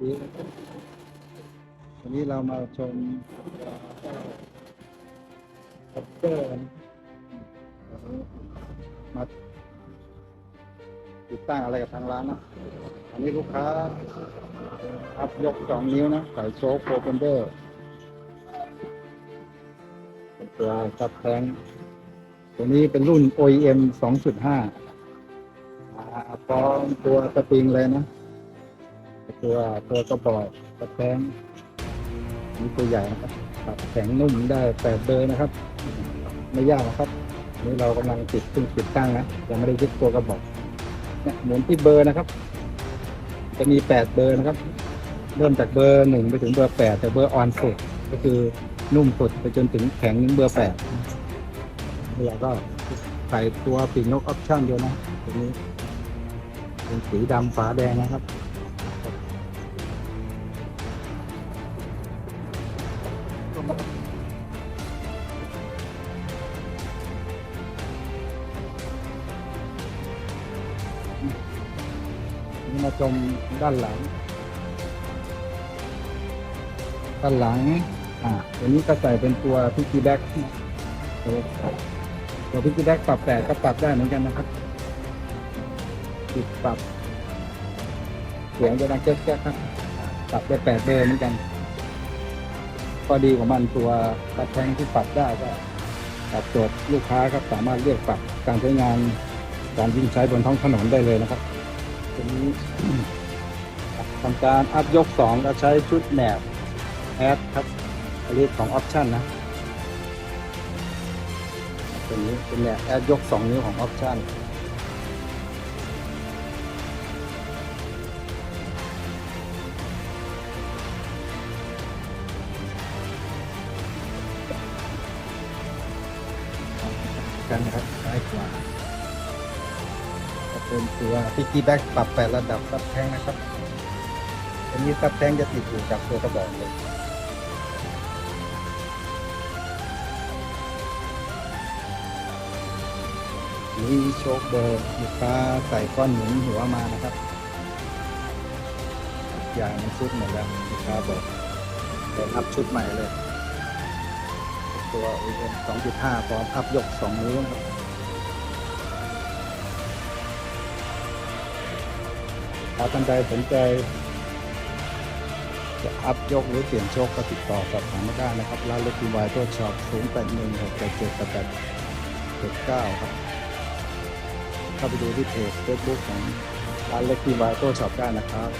ดีวันนี้เรามาชมคอปเตอร์มาติดตั้งอะไรกับทางร้านนะ อันนี้ลูกค้า อัพยกสองนิ้วนะใส่โชว์โปรเปนเดอร์ตัวซับแทงตัวนี้เป็นรุ่น OEM 2.5อ่าพร้อมตัวสปริงเลยนะ ตัวตัวกระบอกกระแทงนี่ตัวใหญ่นะครับแข็งนุ่มได้แปดเบอร์นะครับ ไม่ยากนะครับนี่เรากำลังติดขึ้นติดตั้งนะยังไม่ได้ยึดตัวกระบอกเนี่ยหมุนที่เบอร์นะครับ จะมีแปดเบอร์นะครับ เริ่มจากเบอร์หนึ่งไปถึงเบอร์แปดแต่เบอร์ออนสุดก็คือนุ่มสุดไปจนถึงแข็งเบอร์แปดนี่เราก็ใส่ตัวปีกนกออปชั่นเดียวนะตัวนี้เป็นสีดำฝาแดงนะครับ มาชมด้านหลัง ด้านหลัง อ่าตัวนี้ก็ใส่เป็นตัวพิกกี้แบ็กตัวพิกกี้แบ็กปรับแต่ก็ปรับได้เหมือนกันนะครับปิดปรับ เสียงจะดังแก๊กๆครับ ปรับได้แปดเบอร์เหมือนกันข้อดีของมันตัวกระแทงที่ปรับได้ก็ตอบโจทย์ลูกค้าครับสามารถเลือกปรับการใช้งานการวิ่งใช้บนท้องถนนได้เลยนะครับ ตัวนี้ทำการอัพยกสองเราใช้ชุดแหนบแอดครับอันนี้ของออปชั่นนะตัวนี้เป็นแหนบแอดยกสองนิ้วของออปชั่นกันนะครับซ้ายขวา เป็นตัวพิกกี้แบ็กปรับแปดระดับซับแทงนะครับ อันนี้ซับแทงจะติดอยู่กับตัวกระบอกเลยนี่โชคเบอร์ลูกค้าใส่ก้อนหนุนหัวมานะครับอย่างมันชุดหมดแล้วลูกค้าบอกแต่อัพชุดใหม่เลย ตัว OEM 2.5พร้อมอัพยก 2 นิ้วนะครับ ถ้าท่านใดสนใจ จะอัพยกหรือเปลี่ยนโชคก็ติดต่อสอบถามมาได้นะครับร้านเล็กทีวายตัวช็อป0 8 1 6 8 7 8 7 9ครับเข้าไปดูที่เพจเฟซบุ๊กของร้านเล็กทีวายตัวช็อปได้นะครับ